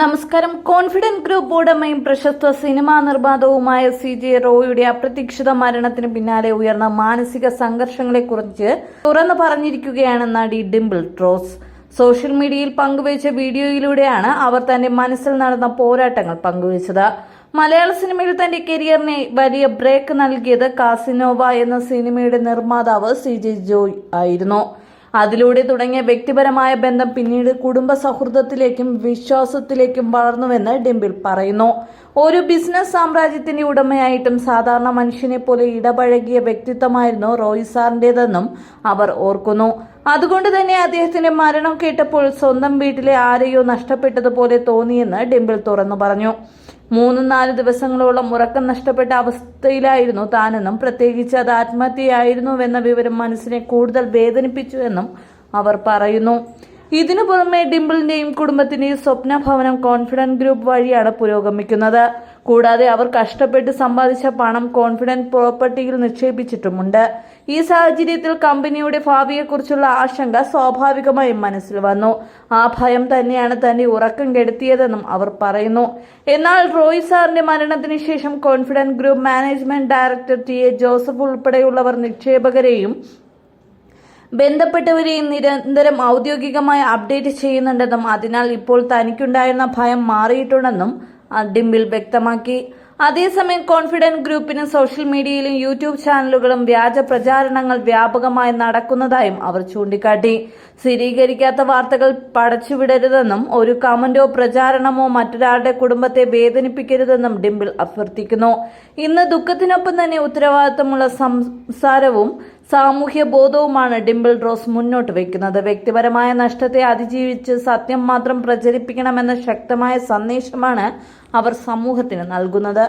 നമസ്കാരം. Confident group ഉടമയും പ്രശസ്ത സിനിമാ നിർമ്മാതാവുമായ സി ജെ റോയുടെ അപ്രതീക്ഷിത മരണത്തിന് പിന്നാലെ ഉയർന്ന മാനസിക സംഘർഷങ്ങളെക്കുറിച്ച് തുറന്നു പറഞ്ഞിരിക്കുകയാണ് നടി ഡിംപിൾ ട്രോസ്. സോഷ്യൽ മീഡിയയിൽ പങ്കുവച്ച വീഡിയോയിലൂടെയാണ് അവർ തന്റെ മനസ്സിൽ നടന്ന പോരാട്ടങ്ങൾ പങ്കുവച്ചത്. മലയാള സിനിമയിൽ തന്റെ കരിയറിനെ വലിയ ബ്രേക്ക് നൽകിയത് കാസിനോവ എന്ന സിനിമയുടെ നിർമ്മാതാവ് സി ജെ ജോയ് ആയിരുന്നു. അതിലൂടെ തുടങ്ങിയ വ്യക്തിപരമായ ബന്ധം പിന്നീട് കുടുംബ സൗഹൃദത്തിലേക്കും വിശ്വാസത്തിലേക്കും വളർന്നുവെന്ന് ഡിംപിൾ പറയുന്നു. ഒരു ബിസിനസ് സാമ്രാജ്യത്തിന്റെ ഉടമയായിട്ടും സാധാരണ മനുഷ്യനെ പോലെ ഇടപഴകിയ വ്യക്തിത്വമായിരുന്നു റോയ് സാറിന്റെതെന്നും അവർ ഓർക്കുന്നു. അതുകൊണ്ട് തന്നെ അദ്ദേഹത്തിന്റെ മരണം കേട്ടപ്പോൾ സ്വന്തം വീട്ടിലെ ആരെയോ നഷ്ടപ്പെട്ടതുപോലെ തോന്നിയെന്ന് ഡിംപിൾ തുറന്നു പറഞ്ഞു. മൂന്ന് നാല് ദിവസങ്ങളോളം ഉറക്കം നഷ്ടപ്പെട്ട അവസ്ഥയിലായിരുന്നു താനെന്നും പ്രത്യേകിച്ച് അത് ആത്മഹത്യയായിരുന്നുവെന്ന വിവരം മനസ്സിനെ കൂടുതൽ വേദനിപ്പിച്ചു എന്നും അവർ പറയുന്നു. ഇതിനു പുറമെ ഡിംപിളിന്റെയും കുടുംബത്തിന്റെയും സ്വപ്ന ഭവനം കോൺഫിഡൻസ് ഗ്രൂപ്പ് വഴിയാണ് പുരോഗമിക്കുന്നത്. കൂടാതെ അവർ കഷ്ടപ്പെട്ട് സമ്പാദിച്ച പണം കോൺഫിഡന്റ് പ്രോപ്പർട്ടിയിൽ നിക്ഷേപിച്ചിട്ടുമുണ്ട്. ഈ സാഹചര്യത്തിൽ കമ്പനിയുടെ ഭാവിയെക്കുറിച്ചുള്ള ആശങ്ക സ്വാഭാവികമായും മനസ്സിൽ വന്നു. ആ ഭയം തന്നെയാണ് തന്നെ ഉറക്കം കെടുത്തിയതെന്നും അവർ പറയുന്നു. എന്നാൽ റോയ് സാറിന്റെ മരണത്തിന് ശേഷം Confident Group management director T A Joseph ഉൾപ്പെടെയുള്ളവർ നിക്ഷേപകരെയും ബന്ധപ്പെട്ടവരെയും നിരന്തരം ഔദ്യോഗികമായി അപ്ഡേറ്റ് ചെയ്യുന്നുണ്ടെന്നും അതിനാൽ ഇപ്പോൾ തനിക്കുണ്ടായിരുന്ന ഭയം മാറിയിട്ടുണ്ടെന്നും ഡിംപിൾ വ്യക്തമാക്കി. അതേസമയം കോൺഫിഡന്റ് ഗ്രൂപ്പിന് സോഷ്യൽ മീഡിയയിലും യൂട്യൂബ് ചാനലുകളും വ്യാജ പ്രചാരണങ്ങൾ വ്യാപകമായി നടക്കുന്നതായും അവർ ചൂണ്ടിക്കാട്ടി. സ്ഥിരീകരിക്കാത്ത വാർത്തകൾ പടച്ചുവിടരുതെന്നും ഒരു കമന്റോ പ്രചാരണമോ മറ്റൊരാളുടെ കുടുംബത്തെ വേദനിപ്പിക്കരുതെന്നും ഡിംപിൾ അഭ്യർത്ഥിക്കുന്നു. ഇന്ന് ദുഃഖത്തിനൊപ്പം തന്നെ ഉത്തരവാദിത്തമുള്ള സംസാരവും സാമൂഹ്യ ബോധവുമാണ് ഡിംപിൾ റോസ് മുന്നോട്ട് വയ്ക്കുന്നത്. വ്യക്തിപരമായ നഷ്ടത്തെ അതിജീവിച്ച് സത്യം മാത്രം പ്രചരിപ്പിക്കണമെന്ന ശക്തമായ സന്ദേശമാണ് അവർ സമൂഹത്തിന് നൽകുന്നത്.